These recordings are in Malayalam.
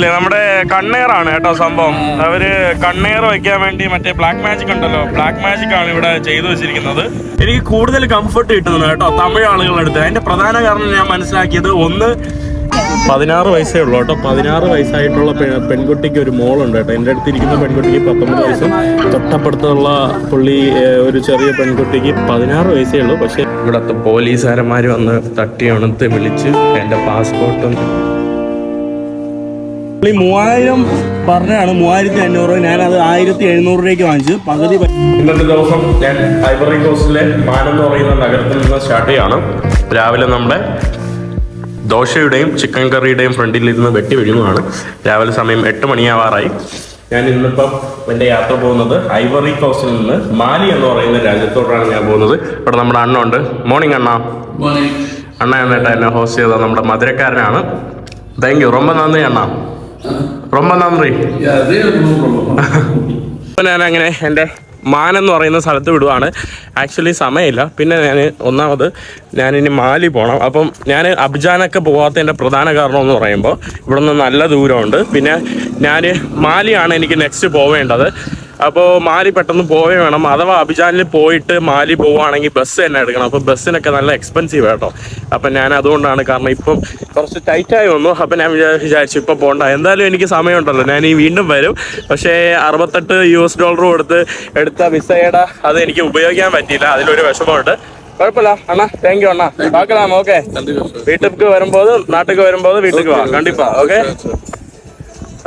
കണ്ടില്ലേ? നമ്മുടെ കണ്ണേറാണ് കേട്ടോ സംഭവം. അവർ കണ്ണേർ വെക്കാൻ വേണ്ടി മറ്റേ ബ്ലാക്ക് മാജിക് ഉണ്ടല്ലോ. ബ്ലാക്ക് മാജിക് ആണ് ഇവിടെ ചെയ്തു വെച്ചിരിക്കുന്നത്. എനിക്ക് കൂടുതൽ കംഫർട്ട് കിട്ടുന്നത് കേട്ടോ തമിഴ് ആളുകളുടെ അടുത്ത്. അതിന്റെ പ്രധാന കാരണം ഞാൻ മനസ്സിലാക്കിയത് ഒന്ന് പതിനാറ് വയസ്സേ ഉള്ളൂ കേട്ടോ. പതിനാറ് വയസ്സായിട്ടുള്ള പെൺകുട്ടിക്ക് ഒരു മോളുണ്ട് കേട്ടോ. എന്റെ അടുത്ത് ഇരിക്കുന്ന പെൺകുട്ടിക്ക് പത്തൊമ്പത് വയസ്സും. തൊട്ടപ്പുറത്തുള്ള പുള്ളി ഒരു ചെറിയ പെൺകുട്ടിക്ക് പതിനാറ് വയസ്സേ ഉള്ളൂ. പക്ഷേ ഇവിടുത്തെ പോലീസുകാരന്മാർ വന്ന് തട്ടി ഉണത്ത് വിളിച്ച് എന്റെ പാസ്പോർട്ടും പുള്ളി മൂവായിരം പറഞ്ഞാണ് മൂവായിരത്തി അഞ്ഞൂറ് രൂപ. അത് ആയിരത്തി എഴുന്നൂറ് രൂപയ്ക്ക് വാങ്ങിച്ചു പകുതി ഇന്നത്തെ ദിവസം ഞാൻ ഹൈബറി കോസ്റ്റിലെ മാനം എന്ന് പറയുന്ന നഗരത്തിൽ നിന്ന് സ്റ്റാർട്ട് ചെയ്യാണ്. രാവിലെ നമ്മുടെ ദോശയുടെയും ചിക്കൻ കറിയുടെയും ഫ്രണ്ടിൽ ഇരുന്ന് വെട്ടി വീഴുന്നതാണ് രാവിലെ സമയം എട്ട് മണിയാവാറായി. ഞാൻ ഇന്നിപ്പം എന്റെ യാത്ര പോകുന്നത് ഐവറി കോസ്റ്റിൽ നിന്ന് മാലി എന്ന് പറയുന്ന രാജ്യത്തോടാണ് ഞാൻ പോകുന്നത്. ഇവിടെ നമ്മുടെ അണ്ണ. ഉണ്ട് മോർണിംഗ് അണ്ണ അണ്ണ എന്നിട്ട് എന്നെ ഹോസ്റ്റ് ചെയ്ത നമ്മുടെ മധുരക്കാരനാണ്. താങ്ക് യു റൊമ്പ നന്ദി അണ്ണ. ரொம்ப നന്ദി Yeah, there no problem. അപ്പോൾ ഞാൻ അങ്ങനെ എൻ്റെ മാൻ എന്ന് പറയുന്ന സ്ഥലത്ത് വിടുവാണ് ആക്ച്വലി സമയമില്ല പിന്നെ ഞാൻ ഒന്നാമത് ഞാനിനി മാലി പോകണം അപ്പം ഞാൻ അബ്ജാനൊക്കെ പോകാത്തതിൻ്റെ പ്രധാന കാരണം എന്ന് പറയുമ്പോൾ ഇവിടെ നിന്ന് നല്ല ദൂരമുണ്ട് പിന്നെ ഞാൻ മാലിയാണ് എനിക്ക് നെക്സ്റ്റ് പോവേണ്ടത് അപ്പോൾ മാലി പെട്ടെന്ന് പോവേ വേണം. അഥവാ അഭിജാനിൽ പോയിട്ട് മാലി പോവുകയാണെങ്കിൽ ബസ് തന്നെ എടുക്കണം. അപ്പോൾ ബസ്സിനൊക്കെ നല്ല എക്സ്പെൻസീവ് കേട്ടോ അപ്പം ഞാൻ അതുകൊണ്ടാണ് കാരണം ഇപ്പം കുറച്ച് ടൈറ്റായി വന്നു. അപ്പം ഞാൻ വിചാ- വിചാരിച്ചു ഇപ്പം പോകണ്ട എന്തായാലും എനിക്ക് സമയമുണ്ടല്ലോ. ഞാൻ ഈ വീണ്ടും വരും. പക്ഷേ അറുപത്തെട്ട് യു എസ് ഡോളർ കൊടുത്ത് എടുത്ത വിസയുടെ അത് എനിക്ക് ഉപയോഗിക്കാൻ പറ്റിയില്ല. അതിലൊരു വിഷമമുണ്ട്. കുഴപ്പമില്ല. അണ്ണാ താങ്ക് യു അണ്ണാ. പാക്കലാം ഓക്കെ വീട്ടിലേക്ക് വരുമ്പോൾ നാട്ടിലേക്ക് വരുമ്പോൾ വീട്ടിലേക്ക് വാ. കണ്ടിപ്പാ ഓക്കെ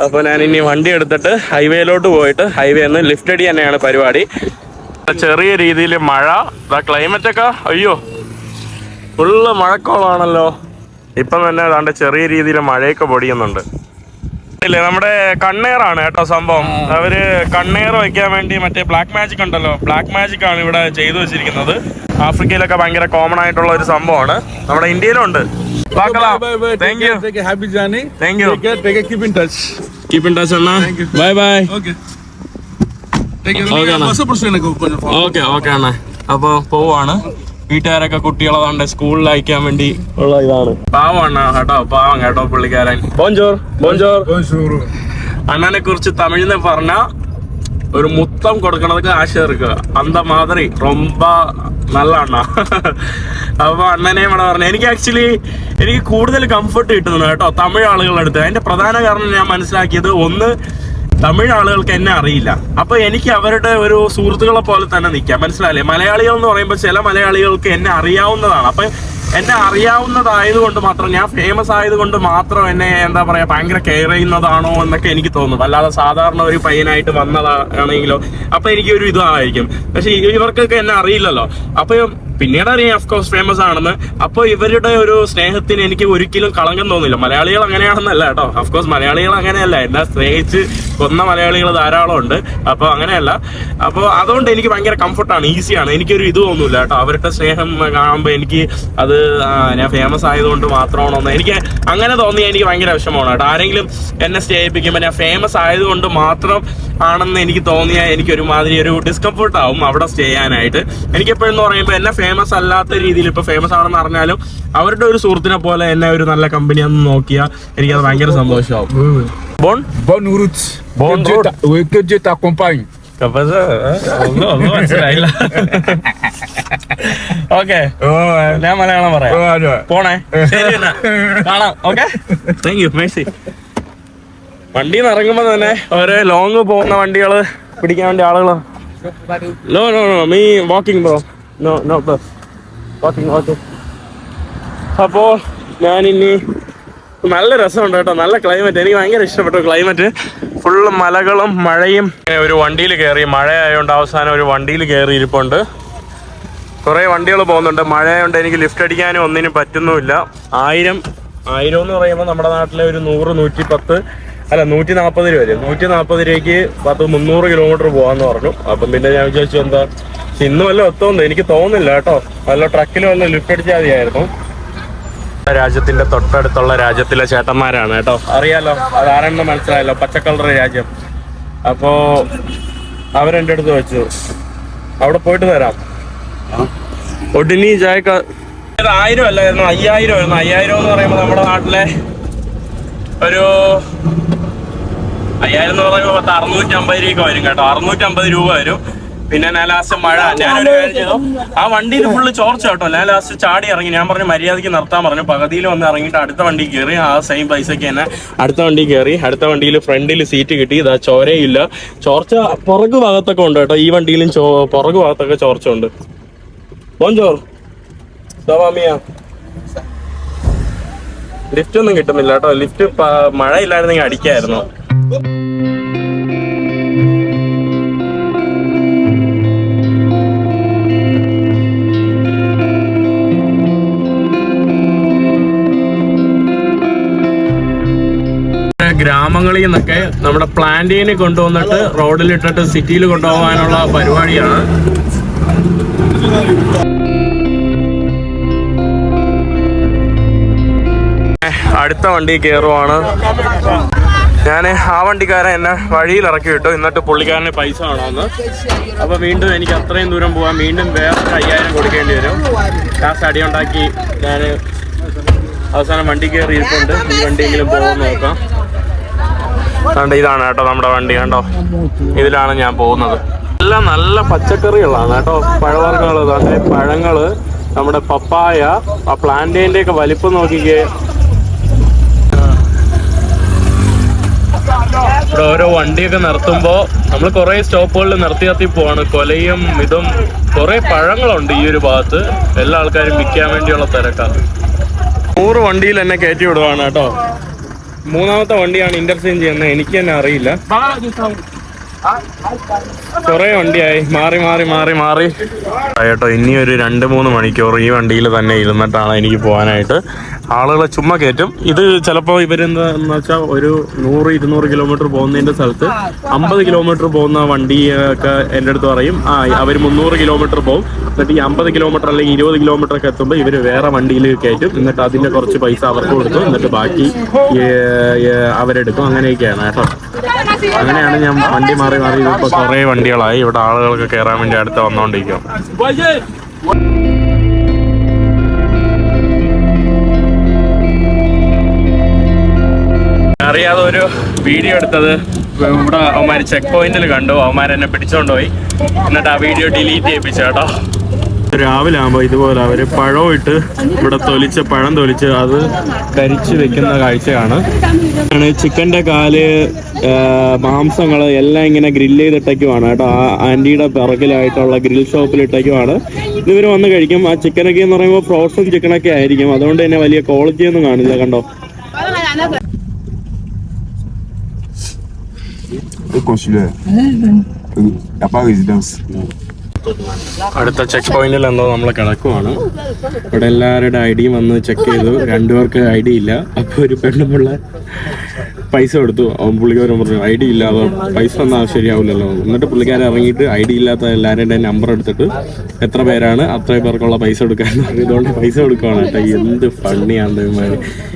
അപ്പോൾ ഞാൻ ഇനി വണ്ടി എടുത്തിട്ട് ഹൈവേയിലോട്ട് പോയിട്ട് ഹൈവേ നിന്ന് ലിഫ്റ്റ് അടി തന്നെയാണ് പരിപാടി. ചെറിയ രീതിയിൽ മഴ. ക്ലൈമറ്റ് ഒക്കെ. അയ്യോ. ഫുള്ള് മഴക്കോളാണല്ലോ. ഇപ്പം തന്നെ ഏതാണ്ട് ചെറിയ രീതിയിൽ മഴയൊക്കെ പൊടിയുന്നുണ്ട്. ഇല്ലേ നമ്മുടെ കണ്ണേറാണ് കേട്ടോ സംഭവം. അവർ കണ്ണേർ വെക്കാൻ വേണ്ടി മറ്റേ ബ്ലാക്ക് മാജിക് ഉണ്ടല്ലോ. ബ്ലാക്ക് മാജിക് ആണ് ഇവിടെ ചെയ്തു വെച്ചിരിക്കുന്നത്. ആഫ്രിക്കയിലൊക്കെ ഭയങ്കര കോമൺ ആയിട്ടുള്ള ഒരു സംഭവമാണ്. നമ്മുടെ ഇന്ത്യയിലും ഉണ്ട് അപ്പൊ പോവാണ്. വീട്ടുകാരൊക്കെ കുട്ടികളെ കണ്ട് സ്കൂളിൽ അയക്കാൻ വേണ്ടി ഉള്ള ഇതാണ്. പാവാണ് കേട്ടോ പാവം കേട്ടോ പുള്ളിക്കാരൻ. ബോഞ്ചോർ ബോഞ്ചോർ. അണ്ണനെ കുറിച്ച് തമിഴിന്ന് പറഞ്ഞ ഒരു മുത്തം കൊടുക്കണതൊക്കെ ആശ ഇറക്കുക അന്ത മാതിരി റൊമ്പ നല്ല അണ്ണ. അപ്പൊ അണ്ണനെ ഇവിടെ പറഞ്ഞു എനിക്ക് ആക്ച്വലി എനിക്ക് കൂടുതൽ കംഫർട്ട് കിട്ടുന്നു കേട്ടോ തമിഴ് ആളുകളുടെ അടുത്ത്. അതിന്റെ പ്രധാന കാരണം ഞാൻ മനസ്സിലാക്കിയത് ഒന്ന് തമിഴ് ആളുകൾക്ക് എന്നെ അറിയില്ല. അപ്പൊ എനിക്ക് അവരുടെ ഒരു സുഹൃത്തുക്കളെ പോലെ തന്നെ നിൽക്കാം. മനസ്സിലായില്ലേ? മലയാളികൾ എന്ന് പറയുമ്പോൾ ചില മലയാളികൾക്ക് എന്നെ അറിയാവുന്നതാണ്. അപ്പൊ എന്നെ അറിയാവുന്നതായതുകൊണ്ട് മാത്രം ഞാൻ ഫേമസ് ആയതുകൊണ്ട് മാത്രം എന്നെ എന്താ പറയാ ഭയങ്കര കെയർ ചെയ്യുന്നതാണോ എന്നൊക്കെ എനിക്ക് തോന്നുന്നു അല്ലാതെ സാധാരണ ഒരു പയ്യനായിട്ട് വന്നതാണെങ്കിലോ അപ്പൊ എനിക്ക് ഒരു ഇതായിരിക്കും. പക്ഷെ ഇവർക്കൊക്കെ എന്നെ അറിയില്ലല്ലോ. അപ്പൊ പിന്നീട് അറിയാം ഓഫ് കോഴ്സ് ഫേമസ് ആണെന്ന്. അപ്പൊ ഇവരുടെ ഒരു സ്നേഹത്തിന് എനിക്ക് ഒരിക്കലും കളങ്കം തോന്നില്ല. മലയാളികൾ അങ്ങനെയാണെന്നല്ല കേട്ടോ. ഓഫ് കോഴ്സ് മലയാളികൾ അങ്ങനെയല്ല. എന്നെ സ്നേഹിച്ച് കൊന്ന മലയാളികൾ ധാരാളം ഉണ്ട്. അപ്പൊ അങ്ങനെയല്ല. അപ്പോൾ അതുകൊണ്ട് എനിക്ക് ഭയങ്കര കംഫർട്ടാണ് ഈസിയാണ് എനിക്കൊരു ഇത് തോന്നുന്നില്ല കേട്ടോ. അവരുടെ സ്നേഹം കാണുമ്പോൾ എനിക്ക് അത് ഞാൻ ഫേമസ് ആയതുകൊണ്ട് മാത്രമാണോന്ന് എനിക്ക് അങ്ങനെ തോന്നിയാൽ എനിക്ക് ഭയങ്കര വിഷമമാണ് കേട്ടോ. ആരെങ്കിലും എന്നെ സ്നേഹിപ്പിക്കുമ്പോൾ ഞാൻ ഫേമസ് ആയതുകൊണ്ട് മാത്രം ആണെന്ന് എനിക്ക് തോന്നിയാൽ എനിക്ക് ഒരുമാതിരി ഒരു ഡിസ്കംഫർട്ട് ആവും അവിടെ സ്റ്റേ ചെയ്യാനായിട്ട്. എനിക്കെപ്പോഴെന്ന് പറയുമ്പോൾ എന്നെ ഫേമസ് അല്ലാത്ത രീതിയിൽ ഇപ്പൊ ഫേമസ് ആണെന്ന് അറിഞ്ഞാലും അവരുടെ ഒരു സുഹൃത്തിനെ പോലെ എന്നെ ഒരു നല്ല കമ്പനി കമ്പനിയാന്ന് നോക്കിയാൽ എനിക്കത് ഭയങ്കര സന്തോഷമാവും. ബോൺ? ബോൺ. ഒന്നും ഒന്നും മനസ്സിലായില്ല. ഓക്കെ ഞാൻ മലയാളം പറയാം. പോണേ. കാണാം. ഓക്കെ താങ്ക് യു മേഴ്സി വണ്ടിയിൽ നിന്ന് ഇറങ്ങുമ്പോൾ തന്നെ ഓരോ ലോങ് പോകുന്ന വണ്ടികൾ പിടിക്കാൻ വേണ്ടി ആളുകളോ. No no no me walking bro no no bus walking okay അപ്പോൾ ഞാനിനി നല്ല രസമുണ്ട് കേട്ടോ. നല്ല ക്ലൈമറ്റ് എനിക്ക് ഭയങ്കര ഇഷ്ടപ്പെട്ടു ക്ലൈമറ്റ് ഫുള്ള് മലകളും മഴയും. ഒരു വണ്ടിയിൽ കയറി മഴയായതുകൊണ്ട് അവസാനം ഒരു വണ്ടിയിൽ കയറി ഇരിപ്പുണ്ട്. കുറേ വണ്ടികൾ പോകുന്നുണ്ട്. മഴയായതുകൊണ്ട് എനിക്ക് ലിഫ്റ്റ് അടിക്കാനും ഒന്നിനും പറ്റുന്നുമില്ല. ആയിരം ആയിരം എന്ന് പറയുമ്പോൾ നമ്മുടെ നാട്ടിലെ ഒരു നൂറ് നൂറ്റി പത്ത് അല്ല നൂറ്റി നാൽപ്പത് രൂപ വരും നൂറ്റി നാൽപ്പത് രൂപയ്ക്ക് പത്ത് മുന്നൂറ് കിലോമീറ്റർ പോകാമെന്ന് പറഞ്ഞു. അപ്പം പിന്നെ ഞാൻ വിചാരിച്ചു എന്താ ഇന്ന് വല്ല ഒത്തോന്നു എനിക്ക് തോന്നുന്നില്ല കേട്ടോ. വല്ല ട്രക്കിൽ വല്ല ലിഫ്റ്റ് അടിച്ചാൽ മതിയായിരുന്നു. രാജ്യത്തിന്റെ തൊട്ടടുത്തുള്ള രാജ്യത്തിലെ ചേട്ടന്മാരാണ് കേട്ടോ. അറിയാലോ അത് ആരെണ്ണം മനസ്സിലായല്ലോ. പച്ചക്കളർ രാജ്യം. അപ്പോ അവരെന്റെ അടുത്ത് വെച്ചു അവിടെ പോയിട്ട് തരാം ഒടിനി ചായക്ക ആയിരം അല്ലായിരുന്നു അയ്യായിരം ആയിരുന്നു. അയ്യായിരം എന്ന് പറയുമ്പോൾ നമ്മുടെ നാട്ടിലെ ഒരു അയ്യായിരം എന്ന് പറയുമ്പോൾ പത്ത് അറുന്നൂറ്റി അമ്പത് രൂപ വരും കേട്ടോ. അറുന്നൂറ്റി അമ്പത് രൂപ വരും. പിന്നെ ഞാൻ ലാസ്റ്റ് മഴ ഞാനൊരു കാര്യം ചെയ്തു. ആ വണ്ടിയിൽ ഫുള്ള് ചോർച്ച കേട്ടോ. ഞാൻ ലാസ്റ്റ് ചാടി ഇറങ്ങി. ഞാൻ പറഞ്ഞു മര്യാദയ്ക്ക് നിർത്താൻ പറഞ്ഞു. പകുതിയിൽ വന്ന് ഇറങ്ങിയിട്ട് അടുത്ത വണ്ടി കയറി ആ സെയിം പൈസക്ക് തന്നെ. അടുത്ത വണ്ടി കയറി അടുത്ത വണ്ടിയിൽ ഫ്രണ്ടിൽ സീറ്റ് കിട്ടി. ഇതാ ചോരയില്ല. ചോർച്ച പുറകു ഭാഗത്തൊക്കെ ഉണ്ട് കേട്ടോ. ഈ വണ്ടിയിലും പുറകു ഭാഗത്തൊക്കെ ചോർച്ച ഉണ്ട്. ബോഞ്ചോർ. സവാമിയ ലിഫ്റ്റ് ഒന്നും കിട്ടുന്നില്ല കേട്ടോ. ലിഫ്റ്റ് മഴ ഇല്ലായിരുന്നെങ്കിൽ അടിക്കായിരുന്നു. ഗ്രാമങ്ങളിൽ നിന്നൊക്കെ നമ്മുടെ പ്ലാന്റീനെ കൊണ്ടുവന്നിട്ട് റോഡിലിട്ടിട്ട് സിറ്റിയിൽ കൊണ്ടുപോകാനുള്ള പരിപാടിയാണ്. അടുത്ത വണ്ടി കയറുവാണ്. ഞാൻ ആ വണ്ടിക്കാരൻ എന്നെ വഴിയിൽ ഇറക്കി വിട്ടു. എന്നിട്ട് പുള്ളിക്കാരന് പൈസ വേണമെന്ന് അപ്പൊ വീണ്ടും എനിക്ക് അത്രയും ദൂരം പോകാൻ വീണ്ടും വേറെ അയ്യായിരം കൊടുക്കേണ്ടി വരും. കാശ് അടി ഉണ്ടാക്കി ഞാൻ അവസാനം വണ്ടി കയറി ഇരിപ്പുണ്ട് ഈ വണ്ടിയെങ്കിലും പോകാൻ നോക്കാം. കണ്ടോ ഇതാണ് കേട്ടോ നമ്മുടെ വണ്ടി കണ്ടോ? ഇതിലാണ് ഞാൻ പോകുന്നത്. എല്ലാം നല്ല പച്ചക്കറികളാണ് കേട്ടോ. പഴവർഗങ്ങൾ അതായത് പഴങ്ങൾ നമ്മുടെ പപ്പായ ആ പ്ലാന്റേന്റെ ഒക്കെ വലിപ്പം നോക്കിക്കേ. ഇവിടെ ഓരോ വണ്ടിയൊക്കെ നിർത്തുമ്പോ നമ്മൾ കുറെ സ്റ്റോപ്പുകളിൽ നിർത്തി നിർത്തി പോവാണ്. കൊലയും ഇതും കുറെ പഴങ്ങളുണ്ട് ഈ ഒരു ഭാഗത്ത്. എല്ലാ ആൾക്കാരും വിൽക്കാൻ വേണ്ടിയുള്ള തിരക്കാണ്. നൂറ് വണ്ടിയിൽ എന്നെ കയറ്റി വിടുവാണ് കേട്ടോ. മൂന്നാമത്തെ വണ്ടിയാണ് ഇന്റർചേഞ്ച് ചെയ്യുന്നത്. എനിക്ക് തന്നെ അറിയില്ല. കുറെ വണ്ടിയായി മാറി മാറി മാറി മാറി കേട്ടോ ഇനി ഒരു രണ്ട് മൂന്ന് മണിക്കൂർ ഈ വണ്ടിയിൽ തന്നെ ഇരുന്നിട്ടാണ് എനിക്ക് പോകാനായിട്ട് ആളുകളെ ചുമ്മാ കയറ്റും ഇത് ചിലപ്പോൾ ഇവരെന്താന്ന് വെച്ചാൽ ഒരു നൂറ് ഇരുന്നൂറ് കിലോമീറ്റർ പോകുന്നതിന്റെ സ്ഥലത്ത് അമ്പത് കിലോമീറ്റർ പോകുന്ന വണ്ടിയൊക്കെ എന്റെ അടുത്ത് പറയും ആ അവർ മുന്നൂറ് കിലോമീറ്റർ പോകും എന്നിട്ട് ഈ അമ്പത് കിലോമീറ്റർ അല്ലെങ്കിൽ ഇരുപത് കിലോമീറ്റർ ഒക്കെ എത്തുമ്പോൾ ഇവർ വേറെ വണ്ടിയിൽ കയറ്റും എന്നിട്ട് അതിന്റെ കുറച്ച് പൈസ അവർക്ക് കൊടുക്കും എന്നിട്ട് ബാക്കി അവരെടുക്കും അങ്ങനെയൊക്കെയാണ് കേട്ടോ അങ്ങനെയാണ് ഞാൻ വണ്ടി മാറി മാറി ഇപ്പൊ കുറെ വണ്ടികളായി. ഇവിടെ ആളുകൾക്ക് കയറാൻ വേണ്ടി അടുത്ത് വന്നോണ്ടിരിക്കും. അറിയാതെ ഒരു വീഡിയോ എടുത്തത് ഇവിടെ അവന്മാർ ചെക്ക് പോയിന്റിൽ കണ്ടു. അവന്മാരെന്നെ പിടിച്ചോണ്ടുപോയി എന്നിട്ട് ആ വീഡിയോ ഡിലീറ്റ് ചെയ്യിപ്പിച്ചു കേട്ടോ. രാവിലെ ആകുമ്പോൾ ഇതുപോലെ അവർ പഴം ഇട്ട് ഇവിടെ തൊലിച്ച് പഴം തൊലിച്ച് അത് കരിച്ച് വെക്കുന്ന കാഴ്ചയാണ്. ആണ് ചിക്കന്റെ കാൽ മാംസങ്ങൾ എല്ലാം ഇങ്ങനെ ഗ്രില്ല് ചെയ്തിട്ടേക്കുമാണ് കേട്ടോ. ആ ആന്റിയുടെ പിറകിലായിട്ടുള്ള ഗ്രിൽ ഷോപ്പിൽ ഇട്ടേക്കുവാണ് ഇവർ വന്ന് കഴിക്കും. ആ ചിക്കനൊക്കെ എന്ന് പറയുമ്പോൾ ഫ്രോസൺ ചിക്കനൊക്കെ ആയിരിക്കും. അതുകൊണ്ട് തന്നെ വലിയ ക്വാളിറ്റി ഒന്നും കാണില്ല കണ്ടോ? Et അപ്പാ Il n'y a pas résidence. അടുത്ത ചെക്ക് പോയിന്റിൽ എന്തോ നമ്മൾ കിടക്കുവാണ്. ഇവിടെ എല്ലാവരുടെ ഐ ഡിയും വന്ന് ചെക്ക് ചെയ്തു. രണ്ടുപേർക്ക് ഐ ഡി ഇല്ല അപ്പോൾ ഒരു പെണ്ണുപിള്ള പൈസ കൊടുത്തു. അവൻ പുള്ളിക്കാരൻ പറഞ്ഞു ഐ ഡി ഇല്ലാതെ പൈസ തന്നാൽ ശരിയാവില്ലല്ലോ. എന്നിട്ട് പുള്ളിക്കാരൻ ഇറങ്ങിയിട്ട് ഐ ഡി ഇല്ലാത്ത എല്ലാവരുടെ നമ്പർ എടുത്തിട്ട് എത്ര പേരാണ് അത്ര പേർക്കുള്ള പൈസ കൊടുക്കാൻ ഇതുകൊണ്ട് പൈസ കൊടുക്കുകയാണ് കേട്ടോ. എന്ത് ഫണ്ണിയാണ്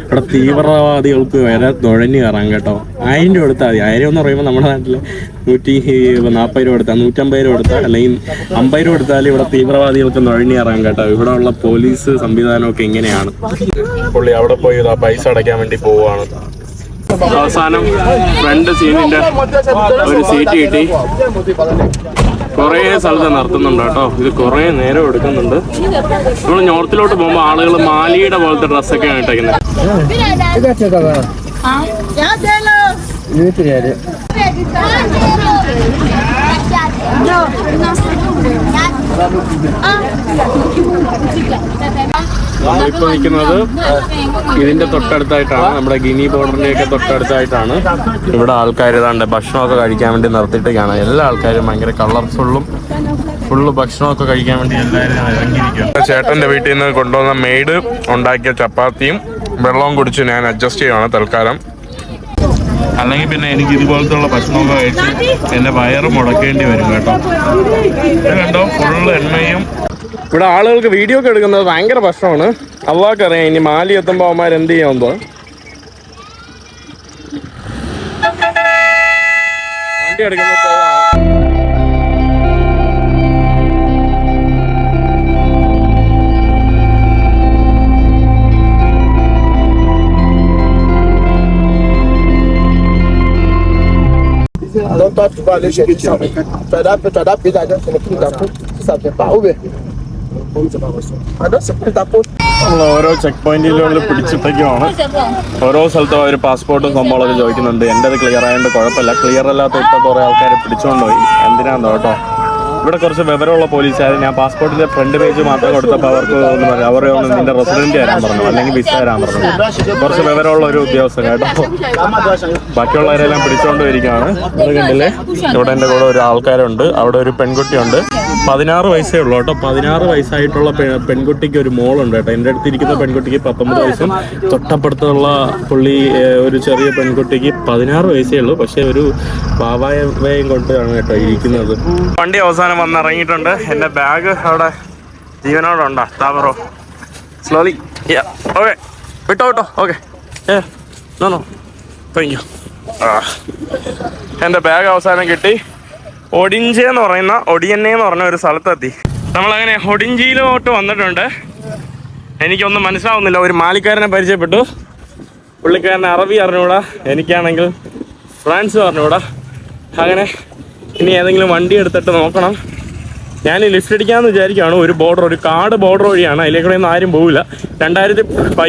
ഇവിടെ തീവ്രവാദികൾക്ക് വരെ നുഴഞ്ഞു കയറാൻ കേട്ടോ. ആയിരം രൂപ എടുത്താൽ മതി. ആയിരം എന്ന് പറയുമ്പോൾ നമ്മുടെ നാട്ടിൽ നൂറ്റി നാൽപ്പത് രൂപ എടുത്താൽ നൂറ്റമ്പത് രൂപ എടുത്താൽ അല്ലെങ്കിൽ അമ്പത് രൂപ എടുത്താൽ ഇവിടെ തീവ്രവാദികൾക്ക് നുഴഞ്ഞു കയറാൻ കേട്ടോ. ഇവിടെ ഉള്ള പോലീസ് സംവിധാനമൊക്കെ എങ്ങനെയാണ് പുള്ളി അവിടെ പോയി പൈസ അടയ്ക്കാൻ വേണ്ടി പോവുകയാണ്. അവസാനം ഫ്രണ്ട് സീനിന്റെ ഒരു സീറ്റ് കിട്ടി. കുറേ സ്ഥലത്ത് നിർത്തുന്നുണ്ട് കേട്ടോ. ഇത് കുറേ നേരം എടുക്കുന്നുണ്ട്. നമ്മൾ നോർത്തിലോട്ട് പോകുമ്പോൾ ആളുകൾ മാലിയുടെ പോലത്തെ ഡ്രസ്സൊക്കെയാണ് ഇട്ടേക്കുന്നത് നമ്മളിപ്പോ നിൽക്കുന്നത്. ഇതിന്റെ തൊട്ടടുത്തായിട്ടാണ് നമ്മുടെ ഗിനി ബോർഡറിന്റെ ഒക്കെ തൊട്ടടുത്തായിട്ടാണ്. ഇവിടെ ആൾക്കാർ ഇതാണ്ട് ഭക്ഷണമൊക്കെ കഴിക്കാൻ വേണ്ടി നിർത്തിയിട്ടൊക്കെയാണ് എല്ലാ ആൾക്കാരും ഭയങ്കര കളർഫുള്ളും ഫുള്ള് ഭക്ഷണമൊക്കെ കഴിക്കാൻ വേണ്ടി എല്ലാവരും ഇറങ്ങിയിരിക്കുകയാണ്. ചേട്ടന്റെ വീട്ടിൽ നിന്ന് കൊണ്ടുവന്ന മെയ്ഡ് ഉണ്ടാക്കിയ ചപ്പാത്തിയും വെള്ളവും കുടിച്ച് ഞാൻ അഡ്ജസ്റ്റ് ചെയ്യുവാണ് തൽക്കാലം. അല്ലെങ്കിൽ പിന്നെ എനിക്ക് ഇതുപോലത്തെ ഉള്ള ഭക്ഷണമൊക്കെ കഴിച്ച് എന്റെ വയറ് മുടക്കേണ്ടി വരും കേട്ടോ. ഇത് കണ്ടോ? ഫുള്ള് എണ്ണയും ഇവിടെ ആളുകൾക്ക് വീഡിയോ ഒക്കെ എടുക്കുന്നത് ഭയങ്കര പ്രശ്നമാണ് അള്ളാഹ്ക്കറിയാം ഇനി മാലി എത്തുമ്പോൾ അവന്മാർ എന്ത് ചെയ്യാമെന്ന് വണ്ടി എടുക്കുന്നത് പോവാം toi, tu vas aller chercher ça. Tu dois, tu dois tu prix de ta faute. Si ça ne vient pas, où est ഓരോ ചെക്ക് പോയിന്റിലുള്ള പിടിച്ചിട്ടൊക്കെയാണ്. ഓരോ സ്ഥലത്തും അവർ പാസ്പോർട്ടും സംഭവങ്ങളൊക്കെ ചോദിക്കുന്നുണ്ട്. എന്റെ അത് ക്ലിയർ ആയതുകൊണ്ട് കുഴപ്പമില്ല. ക്ലിയർ അല്ലാത്ത ഇപ്പൊ കുറെ ആൾക്കാരെ പിടിച്ചുകൊണ്ടുപോയി. എന്തിനാണോ കേട്ടോ. ഇവിടെ കുറച്ച് വിവരമുള്ള പോലീസുകാർ ഞാൻ പാസ്പോർട്ടിന്റെ ഫ്രണ്ട് പേജ് മാത്രം കൊടുത്തപ്പോൾ അവർക്ക് ഒന്ന് പറഞ്ഞു അവർ ഒന്ന് നിന്റെ റെസിഡന്റ് തരാൻ പറഞ്ഞു അല്ലെങ്കിൽ വിസ തരാൻ പറഞ്ഞു. കുറച്ച് വിവരമുള്ള ഒരു ഉദ്യോഗസ്ഥൻ കേട്ടോ. ബാക്കിയുള്ളവരെല്ലാം പിടിച്ചുകൊണ്ട് വരികയാണ് ഇവിടെ എന്റെ കൂടെ ഒരു ആൾക്കാരുണ്ട്. അവിടെ ഒരു പെൺകുട്ടിയുണ്ട്. പതിനാറ് വയസ്സേ ഉള്ളൂ കേട്ടോ. പതിനാറ് വയസ്സായിട്ടുള്ള പെൺകുട്ടിക്ക് ഒരു മോളുണ്ട് കേട്ടോ. എന്റെ അടുത്തിരിക്കുന്ന പെൺകുട്ടിക്ക് പത്തൊമ്പത് വയസ്സും തൊട്ടപ്പുറത്തുള്ള പുള്ളി ഒരു ചെറിയ പെൺകുട്ടിക്ക് പതിനാറ് വയസ്സേ ഉള്ളൂ. പക്ഷെ ഒരു പാവായവയും കൊണ്ടാണ് കേട്ടോ ഇരിക്കുന്നത്. വണ്ടി അവസാനം വന്നിറങ്ങിയിട്ടുണ്ട്. എന്റെ ബാഗ് അവിടെ ജീവനോടുണ്ടോ താമറോ സ്ലോലി ഓക്കെ വിട്ടോ വിട്ടോ. ഓക്കെ ഏ നോ താങ്ക് യു എന്റെ ബാഗ് അവസാനം കിട്ടി. ഒഡിഞ്ചെ എന്ന് പറയുന്ന ഒടിയന്നെ എന്ന് പറഞ്ഞ ഒരു സ്ഥലത്തെത്തി. നമ്മളങ്ങനെ ഒടിഞ്ചിയിലോട്ട് വന്നിട്ടുണ്ട്. എനിക്കൊന്നും മനസ്സിലാവുന്നില്ല. ഒരു മാലിക്കാരനെ പരിചയപ്പെട്ടു. പുള്ളിക്കാരൻ അറബി അറിഞ്ഞൂടാ. എനിക്കാണെങ്കിൽ ഫ്രാൻസ് പറഞ്ഞൂടാ അങ്ങനെ ഇനി ഏതെങ്കിലും വണ്ടി എടുത്തിട്ട് നോക്കണം. ഞാൻ ലിഫ്റ്റ് അടിക്കാമെന്ന് വിചാരിക്കുകയാണ് ഒരു ബോർഡർ ഒരു കാട് ബോർഡർ വഴിയാണ്. അതിലേക്കൂടെ ഒന്നും ആരും പോവില്ല. രണ്ടായിരത്തി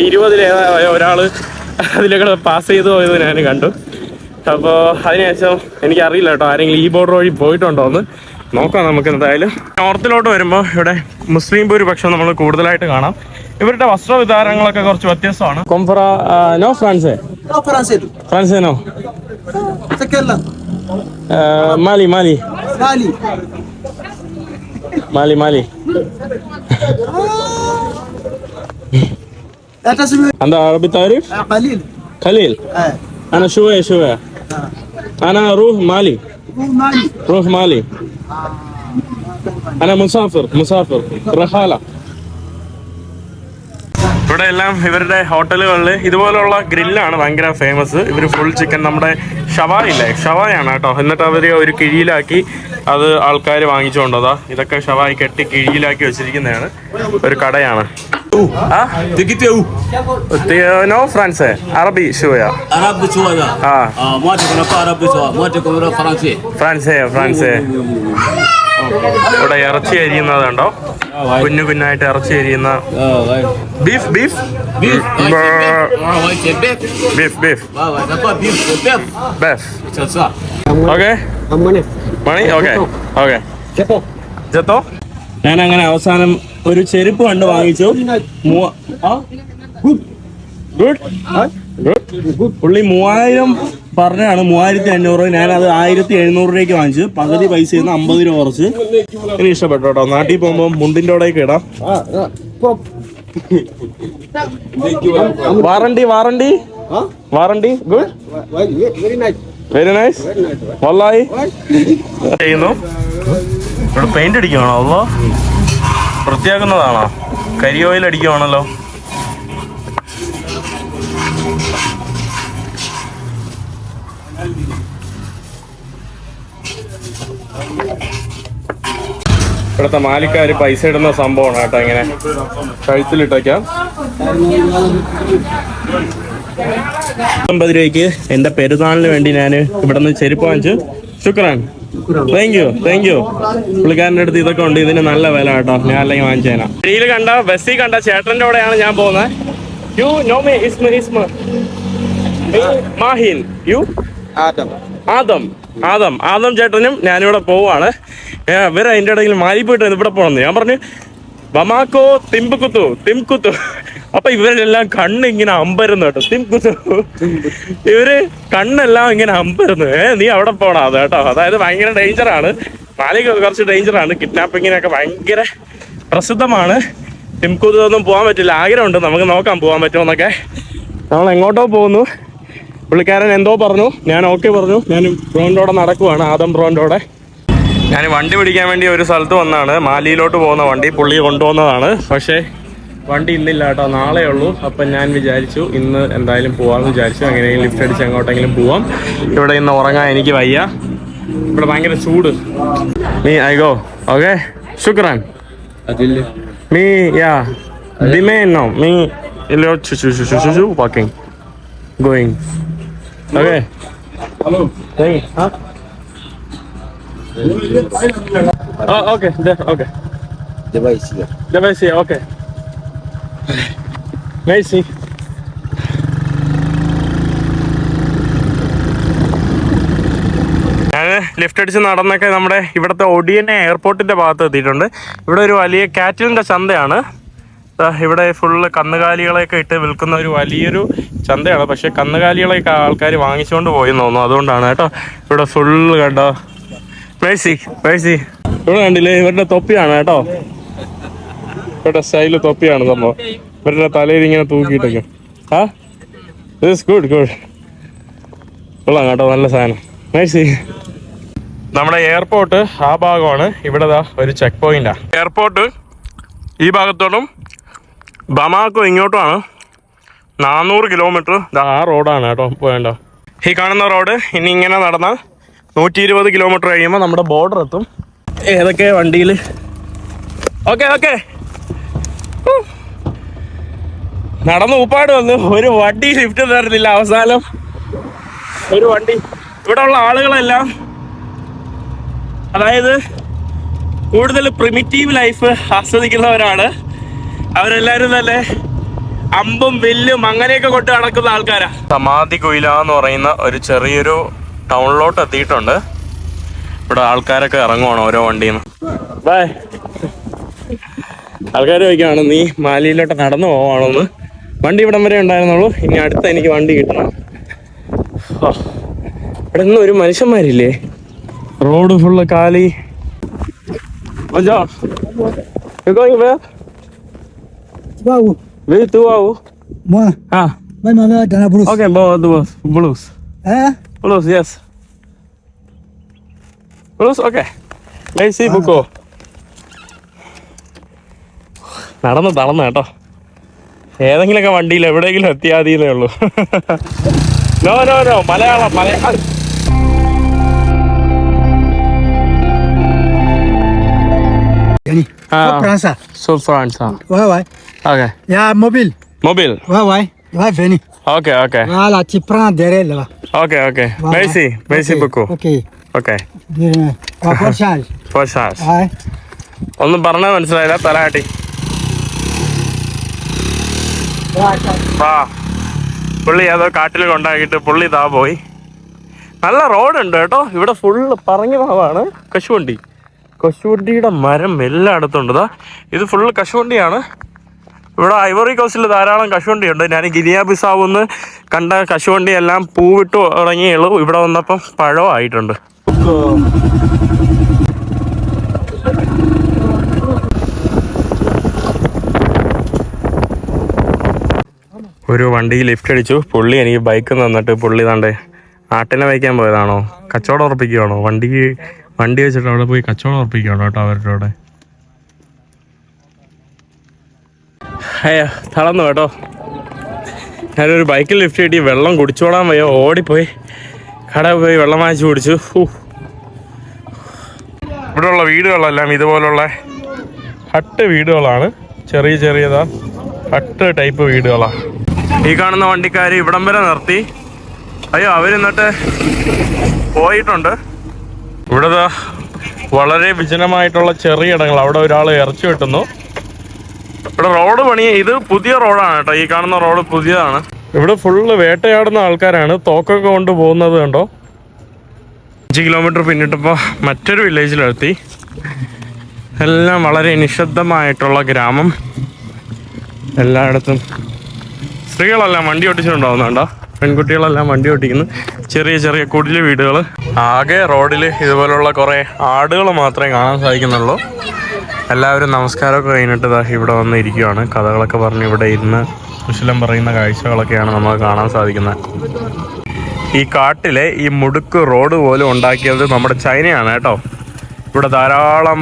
ഇരുപതിലേതായ ഒരാൾ അതിലേക്കൂടെ പാസ് ചെയ്തു പോയത് ഞാൻ കണ്ടു. അപ്പോൾ അതിനുശേഷം എനിക്കറിയില്ല കേട്ടോ ആരെങ്കിലും ഈ ബോർഡർ വഴി പോയിട്ടുണ്ടോ എന്ന് നോക്കാം നമുക്ക് എന്തായാലും നോർത്തിലോട്ട് വരുമ്പോൾ ഇവിടെ മുസ്ലിം ഭൂരിപക്ഷം നമ്മൾ കൂടുതലായിട്ട് കാണാം ഇവരുടെ വസ്ത്രവിധാനങ്ങളൊക്കെ കുറച്ച് വ്യത്യസ്തമാണ് കൊംഫറ no ഫ്രാൻസേ Non, français. ഫ്രാൻസേ no C'est quelle langue Mali Mali Mali. Mali Mali Attends, c'est أنت عربي تعرف؟ قليل. قليل Eh, أنا شوية شوية أنا روح مالي Vous, Mali. روح مالي أنا مسافر مسافر رحالة ഇവിടെ എല്ലാം ഇവരുടെ ഹോട്ടലുകളിൽ ഇതുപോലുള്ള ഗ്രില്ലാണ് ഭയങ്കര ഫേമസ് ഇവർ ഫുൾ ചിക്കൻ നമ്മുടെ ഷവായ ഇല്ലേ ഷവായാണ് കേട്ടോ എന്നിട്ട് അവർ ഒരു കിഴിയിലാക്കി അത് ആൾക്കാർ വാങ്ങിച്ചുകൊണ്ടതാ ഇതൊക്കെ ഷവായി കെട്ടി കിഴിയിലാക്കി വെച്ചിരിക്കുന്നതാണ് ഒരു കടയാണ് De Chouaya. Ah. Ah, moi, je ne connais pas arabe de Chouaya. Moi, je connais français. ഫ്രാൻസേ ഫ്രാൻസേ ഇവിടെ ഇറച്ചി അരിയുന്നത് കണ്ടോ കുഞ്ഞു കുഞ്ഞായിട്ട് ഇറച്ചി അരിയുന്ന Ah, beef beef. Ah. Ah. Beef beef Ah. Beef okay money okay okay ജത്തോ ഞാൻ അങ്ങനെ അവസാനം ഒരു ചെരുപ്പ് കണ്ട് വാങ്ങിച്ചു. പുള്ളി മൂവായിരം പറഞ്ഞാണ് മൂവായിരത്തി അഞ്ഞൂറ് ഞാൻ അത് ആയിരത്തി എഴുന്നൂറ് രൂപയ്ക്ക് വാങ്ങിച്ചു. പകുതി പൈസ ചെയ്യുന്ന അമ്പത് രൂപ കുറച്ച്. എനിക്ക് ഇഷ്ടപ്പെട്ടു? കേട്ടോ നാട്ടിൽ പോകുമ്പോൾ മുണ്ടിന്റെ അവിടെ ഇടാം. Warranty warranty? Warranty? Good. Very nice വല്ലായി. ചെയ്യുന്നു. ഇവിടെ പെയിന്റ് അടിക്കണോ അതോ? വൃത്തിയാക്കുന്നതാണോ? കരി ഓയിൽ അടിക്കുവാണല്ലോ. ഇവിടുത്തെ മാലിക്കാര് പൈസ ഇടുന്ന സംഭവമാണ് കേട്ടോ ഇങ്ങനെ. കഴുത്തിലിട്ടേക്കാം. അമ്പത് രൂപയ്ക്ക് എന്റെ പെരുന്നാളിന് വേണ്ടി ഞാൻ ഇവിടെ നിന്ന് ചെരുപ്പ് വാങ്ങിച്ചു. ശുക്രാൻ. താങ്ക് യു താങ്ക് യു പുള്ളിക്കാരന്റെ അടുത്ത് ഇതൊക്കെ ഉണ്ട്. ഇതിന് നല്ല വില കേട്ടോ. ഞാൻ അല്ലെങ്കിൽ വാങ്ങിച്ചേന വഴിയിൽ കണ്ട ബസ്സിൽ കണ്ട ചേട്ടന്റെ കൂടെയാണ് ഞാൻ പോകുന്നത് യു നോ മേ ഇസ്മ ഇസ്മ Mahin you Adam. Adam Adam Adam ചേട്ടനും ഞാനിവിടെ പോവാണ് ഇവരെ ഇവർ അതിന്റെ ഇടയിൽ മാലിപ്പോയിട്ട് ഇവിടെ പോകണമെന്ന്. ഞാൻ പറഞ്ഞു ബമാക്കോ തിമ്പുക്കുത്തു തിംകുത്തു. അപ്പൊ ഇവരെല്ലാം കണ്ണ് ഇങ്ങനെ അമ്പരുന്നു കേട്ടോ. തിംകുത്തു ഇവർ കണ്ണെല്ലാം ഇങ്ങനെ അമ്പരുന്നു. ഏ നീ അവിടെ പോണം അത് കേട്ടോ. അതായത് ഭയങ്കര ഡേഞ്ചറാണ് മാലിക കുറച്ച് ഡേഞ്ചറാണ് കിഡ്നാപ്പിങ്ങിനൊക്കെ ഭയങ്കര പ്രസിദ്ധമാണ്. തിംകുതൊന്നും പോകാൻ പറ്റില്ല. ആഗ്രഹമുണ്ട്. നമുക്ക് നോക്കാം പോകാൻ പറ്റുമോന്നൊക്കെ നമ്മൾ എങ്ങോട്ടോ പോകുന്നു. പുള്ളിക്കാരൻ എന്തോ പറഞ്ഞു. ഞാൻ ഓക്കെ പറഞ്ഞു. ഞാൻ ബ്രോണ്ടോടെ നടക്കുവാണ്. ആദം ബ്രോണ്ടോടെ ഞാൻ വണ്ടി പിടിക്കാൻ വേണ്ടി ഒരു സ്ഥലത്ത് വന്നാണ്. മാലിയിലോട്ട് പോകുന്ന വണ്ടി പുള്ളി കൊണ്ടുപോകുന്നതാണ് പക്ഷേ വണ്ടി ഇന്നില്ല കേട്ടോ. നാളെ ഉള്ളൂ. അപ്പം ഞാൻ വിചാരിച്ചു ഇന്ന് എന്തായാലും പോവാമെന്ന് വിചാരിച്ചു. അങ്ങനെയെങ്കിലും ലിഫ്റ്റ് അടിച്ച് അങ്ങോട്ടെങ്കിലും പോവാം. ഇവിടെ ഇന്ന് ഉറങ്ങാൻ എനിക്ക് വയ്യ. ഇവിടെ ഭയങ്കര ചൂട്. നീ I go okay ശുക്രാൻ. Me yeah. yeah. Me ഇല്ലോ going okay you. Huh? Okay okay okay Merci. ഞാൻ ലിഫ്റ്റ് അടിച്ച് നടന്നൊക്കെ നമ്മുടെ ഇവിടുത്തെ ഒടിയനെ എയർപോർട്ടിന്റെ ഭാഗത്ത് എത്തിയിട്ടുണ്ട്. ഇവിടെ ഒരു വലിയ കാറ്റലിന്റെ ചന്തയാണ്. ഇവിടെ ഫുള്ള് കന്നുകാലികളെയൊക്കെ ഇട്ട് വിൽക്കുന്ന ഒരു വലിയൊരു ചന്തയാണ്. പക്ഷേ കന്നുകാലികളെയൊക്കെ ആൾക്കാർ വാങ്ങിച്ചുകൊണ്ട് പോയി തോന്നുന്നു. അതുകൊണ്ടാണ് കേട്ടോ ഇവിടെ ഫുള്ള് കണ്ടോ? പേഴ്സി പേഴ്സി ഇവിടെ കണ്ടില്ലേ? ഇവരുടെ തൊപ്പിയാണ് കേട്ടോ. ഇവരുടെ സ്റ്റൈൽ തൊപ്പിയാണ് സംഭവം. ഇവരുടെ തലയിൽ ഇങ്ങനെ തൂക്കിയിട്ടൊക്കെ. ആ? ഇസ് ഗുഡ് ഗുഡ് കൊള്ളാം കേട്ടോ നല്ല സാധനം. നമ്മുടെ എയർപോർട്ട് ആ ഭാഗമാണ്. ഇവിടെ ഒരു ചെക്ക് പോയിന്റാ എയർപോർട്ട് ഈ ഭാഗത്തോട്ടും ബമാക്കോ ഇങ്ങോട്ടുമാണ്. നാനൂറ് കിലോമീറ്റർ ആ റോഡാണ് കേട്ടോ പോയേണ്ട ഈ കാണുന്ന റോഡ് ഇനി ഇങ്ങനെ നടന്നാൽ നൂറ്റി ഇരുപത് കിലോമീറ്റർ കഴിയുമ്പോൾ നമ്മുടെ ബോർഡർ എത്തും. ഏതൊക്കെ വണ്ടിയിൽ ഓക്കെ ഓക്കെ നടന്ന് ഉപ്പാട് വന്നു ഒരു വണ്ടി ലിഫ്റ്റ് തരുന്നില്ല അവസാനം. ഒരു വണ്ടി. ഇവിടെ ഉള്ള ആളുകളെല്ലാം അതായത് കൂടുതൽ പ്രിമിറ്റീവ് ലൈഫ് ആസ്വദിക്കുന്നവരാണ്. അവരെല്ലാരും തന്നെ അമ്പും വില്ലും അങ്ങനെയൊക്കെ കൊണ്ട് നടക്കുന്ന ആൾക്കാരാ. സമാധി കുയില എന്ന് പറയുന്ന ഒരു ചെറിയൊരു ടൗണിലോട്ട് എത്തിയിട്ടുണ്ട്. ഇവിടെ ആൾക്കാരൊക്കെ ഇറങ്ങുവാണ് ഓരോ വണ്ടിയിൽ ബൈ ആൾക്കാർ ചോദിക്കുകയാണ് നീ മാലിയിലോട്ട് നടന്നു പോവാണോന്ന്? വണ്ടി ഇവിടം വരെ ഉണ്ടായിരുന്നുള്ളൂ. ഇനി അടുത്ത എനിക്ക് വണ്ടി കിട്ടണം. ഇവിടെ നിന്ന് ഒരു മനുഷ്യന്മാരില്ലേ? റോഡ് ഫുള്ള് കാലി. നടന്ന് തളന്ന് കേട്ടോ. ഏതെങ്കിലുമൊക്കെ വണ്ടിയിൽ എവിടെയെങ്കിലും എത്തിയാതീന്നേ ഉള്ളൂ. No no no Malayalam Malayalam. ഒന്നും പറഞ്ഞ മനസ്സിലായില്ല തലാട്ടി ആ പുള്ളി ഏതോ കാട്ടിൽ കൊണ്ടാക്കിയിട്ട് പുള്ളി താ പോയി. നല്ല റോഡുണ്ട് കേട്ടോ. ഇവിടെ ഫുള്ള് പറഞ്ഞ ഭാഗമാണ്. കശുവണ്ടി. കശുവണ്ടിയുടെ മരം എല്ലായിടത്തും ഉണ്ട് ദാ. ഇത് ഫുള്ള് കശുവണ്ടിയാണ്. ഇവിടെ ഐവറി കോസ്റ്റിൽ ധാരാളം കശുവണ്ടിയുണ്ട്. ഞാൻ ഗിനിയ ബിസാവുന്ന് കണ്ട കശുവണ്ടിയെല്ലാം പൂവിട്ട് തുടങ്ങിയുള്ളൂ ഇവിടെ വന്നപ്പം പഴമായിട്ടുണ്ട്. ഒരു വണ്ടി ലിഫ്റ്റ് അടിച്ചു. പുള്ളി എനിക്ക് ബൈക്ക് തന്നിട്ട് പുള്ളി തണ്ടേ ആട്ടിനെ വയ്ക്കാൻ പോയതാണോ? കച്ചവടം ഉറപ്പിക്കുകയാണോ വണ്ടിക്ക് വണ്ടി വെച്ചിട്ട് അവിടെ പോയി കച്ചവടം ഉറപ്പിക്കുകയാണോ കേട്ടോ അവരുടെ അവിടെ? അയ്യോ തളർന്നു കേട്ടോ. ഞാനൊരു ബൈക്കിൽ ലിഫ്റ്റ് കിട്ടി വെള്ളം കുടിച്ചോടാൻ വയ്യ. ഓടിപ്പോയി. കട പോയി വെള്ളം വാങ്ങിച്ചു കുടിച്ചു. ഇവിടെയുള്ള വീടുകളെല്ലാം ഇതുപോലുള്ള ഹട്ട് വീടുകളാണ്. ചെറിയ ചെറിയതാ. Hut type വീടുകളാ. ഈ കാണുന്ന വണ്ടിക്കാർ ഇവിടം വരെ നിർത്തി. അയ്യോ അവരിന്നിട്ട് പോയിട്ടുണ്ട്. ഇവിടെ വളരെ വിജനമായിട്ടുള്ള ചെറിയ ഇടങ്ങൾ. അവിടെ ഒരാൾ ഇറച്ചി വെട്ടുന്നു. ഇവിടെ റോഡ് പണി ഇത് പുതിയ റോഡാണ് കേട്ടോ. ഈ കാണുന്ന റോഡ് പുതിയതാണ്. ഇവിടെ ഫുള്ള് വേട്ടയാടുന്ന ആൾക്കാരാണ്. തോക്കൊക്കെ കൊണ്ട് പോകുന്നത് കണ്ടോ? അഞ്ച് കിലോമീറ്റർ പിന്നിട്ടപ്പോൾ മറ്റൊരു വില്ലേജിലെത്തി. എല്ലാം വളരെ നിശബ്ദമായിട്ടുള്ള ഗ്രാമം. എല്ലായിടത്തും സ്ത്രീകളെല്ലാം വണ്ടി ഓടിച്ചിട്ടുണ്ടാവുന്നുണ്ടോ പെൺകുട്ടികളെല്ലാം വണ്ടി ഓട്ടിക്കുന്നു. ചെറിയ ചെറിയ കുടിൽ വീടുകൾ ആകെ റോഡിൽ ഇതുപോലുള്ള കുറേ ആടുകൾ മാത്രമേ കാണാൻ സാധിക്കുന്നുള്ളൂ. എല്ലാവരും നമസ്കാരമൊക്കെ കഴിഞ്ഞിട്ട് ഇവിടെ വന്ന് ഇരിക്കുകയാണ് കഥകളൊക്കെ പറഞ്ഞ് ഇവിടെ ഇരുന്ന് കുശലം പറയുന്ന കാഴ്ചകളൊക്കെയാണ് നമുക്ക് കാണാൻ സാധിക്കുന്നത്. ഈ കാട്ടിലെ ഈ മുടുക്ക് റോഡ് പോലും ഉണ്ടാക്കിയത് നമ്മുടെ ചൈനയാണ് കേട്ടോ. ഇവിടെ ധാരാളം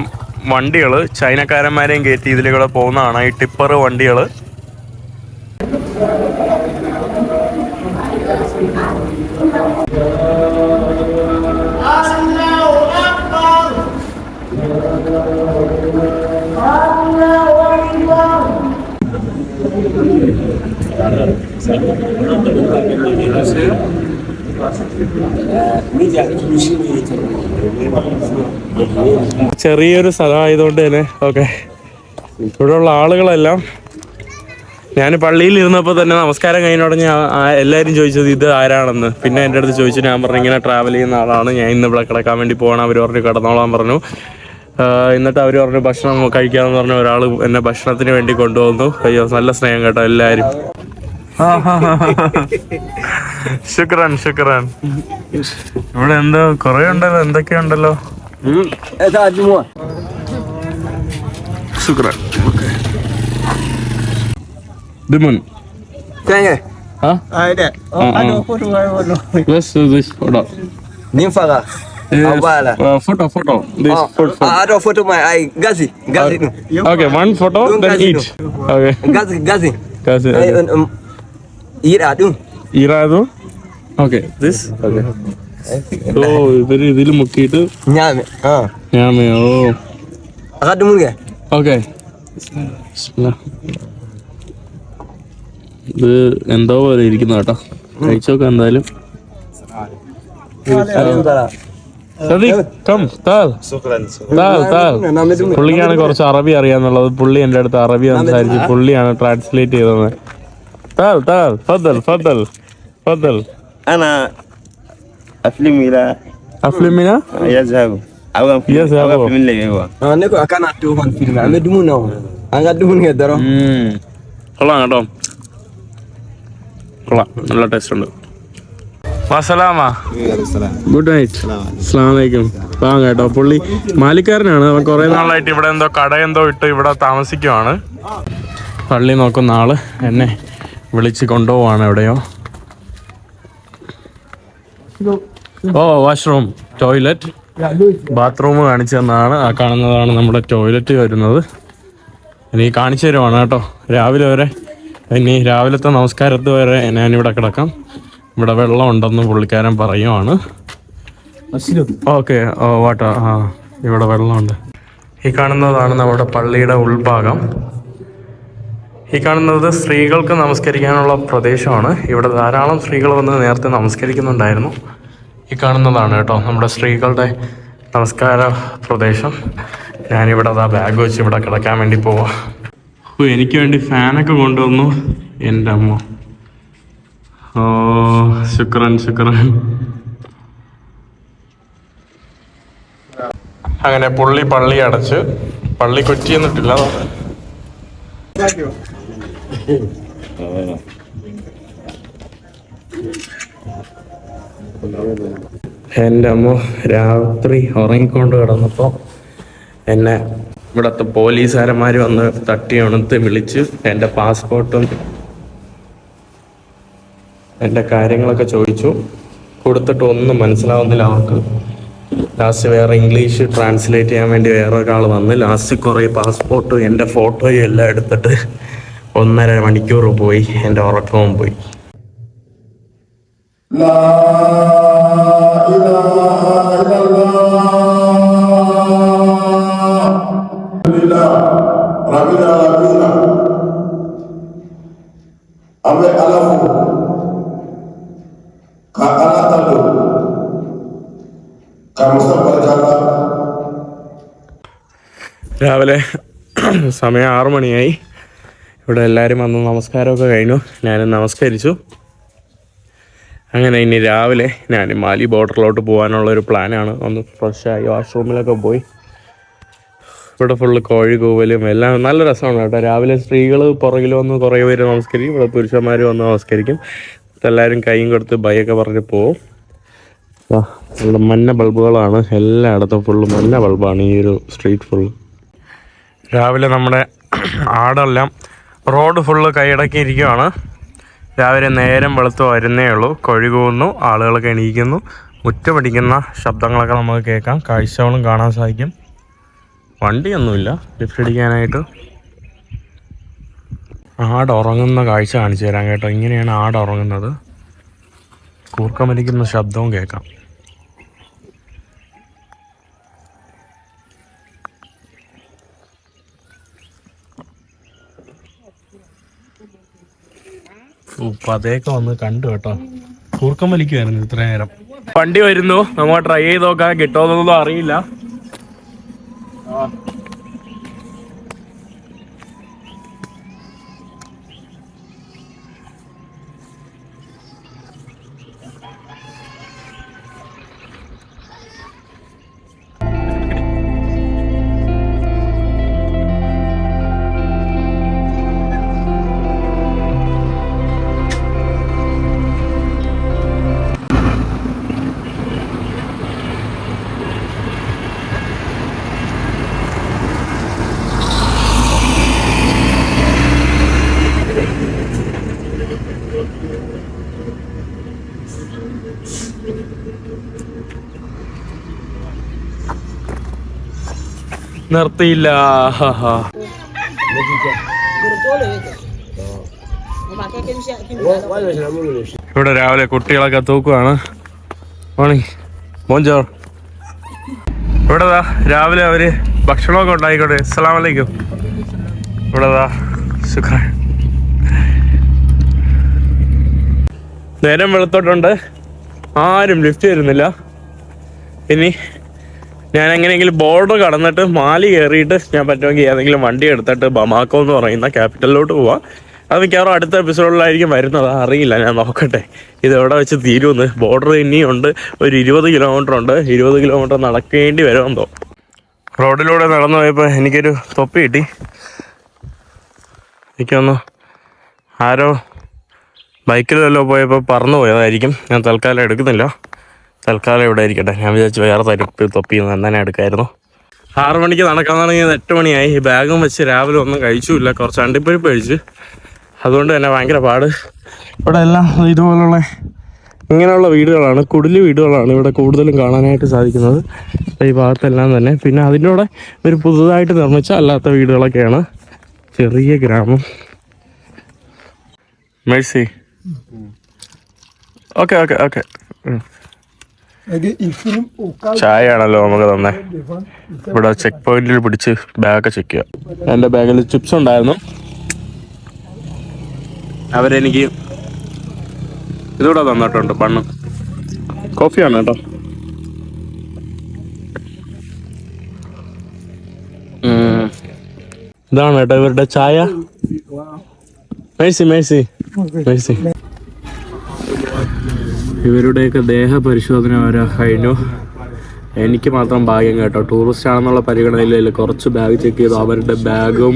വണ്ടികൾ ചൈനക്കാരന്മാരെയും കയറ്റി ഇതിലൂടെ പോകുന്നതാണ് ഈ ടിപ്പർ വണ്ടികൾ ചെറിയൊരു സ്ഥലമായതുകൊണ്ട് തന്നെ ഓക്കെ. ഇവിടെയുള്ള ആളുകളെല്ലാം ഞാൻ പള്ളിയിൽ ഇരുന്നപ്പോൾ തന്നെ നമസ്കാരം കഴിഞ്ഞ ഞാൻ എല്ലാവരും ചോദിച്ചത് ഇത് ആരാണെന്ന്. പിന്നെ എന്റെ അടുത്ത് ചോദിച്ചു ഞാൻ പറഞ്ഞു ഇങ്ങനെ ട്രാവൽ ചെയ്യുന്ന ആളാണ്. ഞാൻ ഇന്ന് ഇവിടെ കിടക്കാൻ വേണ്ടി പോകണം അവർ പറഞ്ഞു കിടന്നോളാൻ പറഞ്ഞു. എന്നിട്ട് അവർ പറഞ്ഞു ഭക്ഷണം കഴിക്കാമെന്ന് പറഞ്ഞ ഒരാൾ എന്നെ ഭക്ഷണത്തിന് വേണ്ടി കൊണ്ടുവന്നു. അയ്യോ നല്ല സ്നേഹം കേട്ടോ എല്ലാവരും ശുക്രാൻ ശുക്രാൻ. ഇവിടെ എന്തോ കൊറേ ഉണ്ടല്ലോ എന്തൊക്കെയുണ്ടല്ലോ ശുക്രാൻ. ദിമുൻ? Ah, ini. Oh. Yes, this. Photo photo photo photo my I ഗസി ഗസി വൺ ഫോട്ടോ ദെൻ ഓക്കേ ഗസി ഗസി ഗസി ഇറാദു ഇറാദു ഓക്കേ ദിസ് ഓക്കേ ഓ ഇവർ ഇതിൽ മുക്കിയിട്ട്. ഞാമേ ഓ. അകാട്ട് മുറിയ ഓക്കേ ഇത് എന്തോ പോലെ ഇരിക്കുന്ന കേട്ടോ. കഴിച്ചോക്കെ എന്തായാലും. പുള്ളിക്കാണ് കുറച്ച് അറബി അറിയാന്നുള്ളത് പുള്ളി എൻ്റെ അടുത്ത് അറബി സംസാരിച്ച് പുള്ളിയാണ് ട്രാൻസ്ലേറ്റ് ചെയ്തത് താൽ താൽ ഫദൽ ഫദൽ ഫദൽ أنا أفلم إلى അഫ്ലിമിന يذهب أو أفلم يذهب. أو أفلم اللي هو Ah, ni ko akan atu man film. Ame dumu na. Anga dumu ke daro. ഉം. കൊള്ളാം കേട്ടോ കൊള്ളാം നല്ല ടേസ്റ്റ് ഉണ്ട് വസലാമ ഗുഡ് നൈറ്റ്. അസ്സാം വലൈക്കും വാങ്ങ കേട്ടോ. പുള്ളി മാലിക്കാരനാണ്. അവൻ കുറെ നാളായിട്ട് ഇവിടെ എന്തോ കട എന്തോ ഇട്ട് ഇവിടെ താമസിക്കുവാണ്. പള്ളി നോക്കുന്ന ആൾ എന്നെ വിളിച്ച് കൊണ്ടുപോവാണ് എവിടെയോ. ഓ വാഷ്റൂം ടോയ്ലറ്റ്. ബാത്റൂം കാണിച്ചു തന്നാണ്. ആ കാണുന്നതാണ് നമ്മുടെ ടോയ്ലറ്റ് വരുന്നത്. ഇനി കാണിച്ചു തരുവാണ് കേട്ടോ. രാവിലെ വരെ ഇനി രാവിലത്തെ നമസ്കാരത്ത് വരെ ഞാനിവിടെ കിടക്കാം. ഇവിടെ വെള്ളം ഉണ്ടെന്ന് പുള്ളിക്കാരൻ പറയുവാണ്. ഓക്കെ ഓ വാട്ടാ ആ ഇവിടെ വെള്ളമുണ്ട്. ഈ കാണുന്നതാണ് നമ്മുടെ പള്ളിയുടെ ഉൾഭാഗം. ഈ കാണുന്നത് സ്ത്രീകൾക്ക് നമസ്കരിക്കാനുള്ള പ്രദേശമാണ്. ഇവിടെ ധാരാളം സ്ത്രീകൾ വന്ന് നേരത്തെ നമസ്കരിക്കുന്നുണ്ടായിരുന്നു. ഈ കാണുന്നതാണ് കേട്ടോ നമ്മുടെ സ്ത്രീകളുടെ നമസ്കാര പ്രദേശം. ഞാനിവിടെ അതാ ബാഗ് വെച്ച് ഇവിടെ കിടക്കാൻ വേണ്ടി പോവാം. എനിക്ക് വേണ്ടി ഫാനൊക്കെ കൊണ്ടുവന്നു എന്റെ അമ്മ. ഓ ശുക്രൻ ശുക്രൻ. അങ്ങനെ പുള്ളി പള്ളി അടച്ച് പള്ളി കൊച്ചി എന്നിട്ടില്ല എന്റെ അമ്മ രാത്രി ഉറങ്ങിക്കൊണ്ട് കിടന്നപ്പോൾ എന്നെ ഇവിടുത്തെ പോലീസുകാരന്മാർ വന്ന് തട്ടി ഉണർത്ത് വിളിച്ച് എന്റെ പാസ്പോർട്ടും എന്റെ കാര്യങ്ങളൊക്കെ ചോദിച്ചു. കൊടുത്തിട്ട് ഒന്നും മനസ്സിലാവുന്നില്ല അവർക്ക്. ലാസ്റ്റ് വേറെ ഇംഗ്ലീഷ് ട്രാൻസ്ലേറ്റ് ചെയ്യാൻ വേണ്ടി വേറെ ഒരാൾ വന്ന് ലാസ്റ്റ് കുറേ പാസ്പോർട്ടും എന്റെ ഫോട്ടോയും എല്ലാം എടുത്തിട്ട് ഒന്നര മണിക്കൂർ പോയി. എന്റെ ഉറക്കവും പോയി. രാവിലെ സമയം ആറു മണിയായി. ഇവിടെ എല്ലാവരും വന്ന് നമസ്കാരമൊക്കെ കഴിഞ്ഞു. ഞാനും നമസ്കരിച്ചു. അങ്ങനെ ഇനി രാവിലെ ഞാൻ മാലി ബോർഡറിലോട്ട് പോകാനുള്ള ഒരു പ്ലാനാണ്. ഒന്ന് ഫ്രഷായി വാഷ്റൂമിലൊക്കെ പോയി. ഇവിടെ ഫുള്ള് കോഴി കൂവലും എല്ലാം നല്ല രസമാണ് കേട്ടോ. രാവിലെ സ്ത്രീകൾ പുറകിൽ വന്ന് കുറേ പേര് നമസ്കരിക്കും. ഇവിടെ പുരുഷന്മാർ വന്ന് നമസ്കരിക്കും. എല്ലാവരും കൈയും കൊടുത്ത് ബൈയൊക്കെ പറഞ്ഞ് പോവും. ഇവിടെ മഞ്ഞ ബൾബുകളാണ്. എല്ലായിടത്തും ഫുള്ള് മഞ്ഞ ബൾബാണ് ഈ ഒരു സ്ട്രീറ്റ് ഫുള്ള് രാവിലെ നമ്മുടെ ആടെല്ലാം റോഡ് ഫുള്ള് കൈയടക്കി ഇരിക്കുകയാണ് രാവിലെ നേരം വെളുത്ത് വരുന്നേ ഉള്ളൂ. കൊഴി കൂന്നു ആളുകളൊക്കെ എണീക്കുന്നു. മുറ്റമടിക്കുന്ന ശബ്ദങ്ങളൊക്കെ നമുക്ക് കേൾക്കാം. കാഴ്ചകളും കാണാൻ സാധിക്കും. വണ്ടിയൊന്നുമില്ല ലിഫ്റ്റ് അടിക്കാനായിട്ട് ആട് ഉറങ്ങുന്ന കാഴ്ച കാണിച്ചു തരാം കേട്ടോ. ഇങ്ങനെയാണ് ആട് ഉറങ്ങുന്നത്. കൂർക്കമരിക്കുന്ന ശബ്ദവും കേൾക്കാം. അതേക്കെ വന്ന് കണ്ടു കേട്ടോ. കൂർക്കം വലിക്കുമായിരുന്നു ഇത്ര നേരം. വണ്ടി വരുന്നു. നമുക്ക് ട്രൈ ചെയ്ത് നോക്കാൻ കിട്ടുമെന്നൊന്നും അറിയില്ല. നിർത്തിയില്ല. ഇവിടെ രാവിലെ കുട്ടികളൊക്കെ തൂക്കുവാണ്. മോണി മോഞ്ചോർ ഇവിടെതാ രാവിലെ അവർ ഭക്ഷണമൊക്കെ ഉണ്ടായിക്കോട്ടെ. അസ്സലാം വലൈക്കും ഇവിടെ ദാ ശുക്രാൻ നേരം വെളുത്തോട്ടുണ്ട്. ആരും ലിഫ്റ്റ് തരുന്നില്ല. ഇനി ഞാൻ എങ്ങനെയെങ്കിലും ബോർഡർ കടന്നിട്ട് മാലി കയറിയിട്ട് ഞാൻ പറ്റുമെങ്കിൽ ഏതെങ്കിലും വണ്ടി എടുത്തിട്ട് ബമാക്കോ എന്ന് പറയുന്ന ക്യാപിറ്റലിലോട്ട് പോവാം. അത് മിക്കവാറും അടുത്ത എപ്പിസോഡിലായിരിക്കും വരുന്നത്. അറിയില്ല ഞാൻ നോക്കട്ടെ. ഇത് എവിടെ വെച്ച് തീരുമെന്ന്. ബോർഡർ ഇനിയും ഉണ്ട് ഒരു ഇരുപത് കിലോമീറ്റർ ഉണ്ട്. ഇരുപത് കിലോമീറ്റർ നടക്കേണ്ടി വരുമെന്തോ റോഡിലൂടെ നടന്നു പോയപ്പോൾ എനിക്കൊരു തൊപ്പി കിട്ടി. എനിക്കൊന്ന് ആരോ ബൈക്കിൽ വല്ലതും പോയപ്പോൾ പറന്നു പോയതായിരിക്കും. ഞാൻ തൽക്കാലം എടുക്കുന്നില്ല. തൽക്കാലം ഇവിടെ ഇരിക്കട്ടെ. ഞാൻ വിചാരിച്ചു വേറെ തരിപ്പ് തൊപ്പി തന്നെ എടുക്കായിരുന്നു. ആറു മണിക്ക് നടക്കാൻ തുടങ്ങിയത് എട്ട് മണിയായി. ഈ ബാഗും വെച്ച് രാവിലെ ഒന്നും കഴിച്ചില്ല. കുറച്ച് അണ്ടിപ്പരിപ്പ് കഴിച്ച്. അതുകൊണ്ട് തന്നെ ഭയങ്കര പാട്. ഇവിടെ എല്ലാം ഇതുപോലുള്ള ഇങ്ങനെയുള്ള വീടുകളാണ്. കുടിൽ വീടുകളാണ് ഇവിടെ കൂടുതലും കാണാനായിട്ട് സാധിക്കുന്നത്. ഈ ഭാഗത്തെല്ലാം തന്നെ. പിന്നെ അതിന്റെ കൂടെ ഒരു പുതുതായിട്ട് നിർമ്മിച്ച അല്ലാത്ത വീടുകളൊക്കെയാണ്. ചെറിയ ഗ്രാമം. മേഴ്സി. Okay okay okay. ചായ ആണല്ലോ നമുക്ക് തന്നെ. ഇവിടെ ചെക്ക് പോയിന്റിൽ പിടിച്ച് ബാഗൊക്കെ ചെക്ക് ചെയ്യാം എന്റെ ബാഗിൽ ചിപ്സ് ഉണ്ടായിരുന്നു. അവരെനിക്ക് ഇതുകൂടെ തന്നിട്ടുണ്ട് ബണ്ണ്. കോഫിയാണ് കേട്ടോ. ഉം. ഇതാണ് കേട്ടോ ഇവരുടെ ചായ. മേഴ്സി മേഴ്സി. മേഴ്സി. ഇവരുടെയൊക്കെ ദേഹ പരിശോധന വരെ കഴിഞ്ഞു. എനിക്ക് മാത്രം ഭാഗ്യം കേട്ടോ. ടൂറിസ്റ്റ് ആണെന്നുള്ള പരിഗണനയിൽ കുറച്ച് ബാഗ് ചെക്ക് ചെയ്തു. അവരുടെ ബാഗും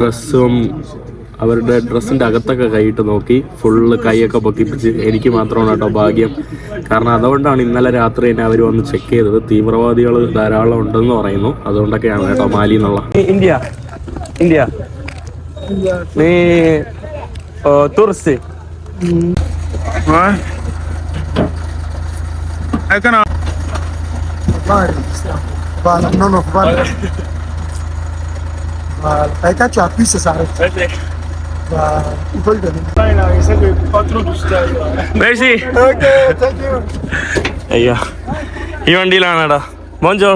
ഡ്രസ്സും അവരുടെ ഡ്രസ്സിന്റെ അകത്തൊക്കെ കൈയിട്ട് നോക്കി. ഫുള്ള് കൈയൊക്കെ പൊക്കിപ്പിച്ച് എനിക്ക് മാത്രമാണ് കേട്ടോ ഭാഗ്യം. കാരണം അതുകൊണ്ടാണ് ഇന്നലെ രാത്രി തന്നെ അവർ വന്ന് ചെക്ക് ചെയ്തത്. തീവ്രവാദികൾ ധാരാളം ഉണ്ടെന്ന് പറയുന്നു. അതുകൊണ്ടൊക്കെയാണ് കേട്ടോ മാലി എന്നുള്ള. ഇന്ത്യ. ഇന്ത്യ. നീ tourist Econo. Vai, vai, non occupare. Vai, caccia la pista sarà. ఇవ్వండి ఇలా అన్నాడా బాంజో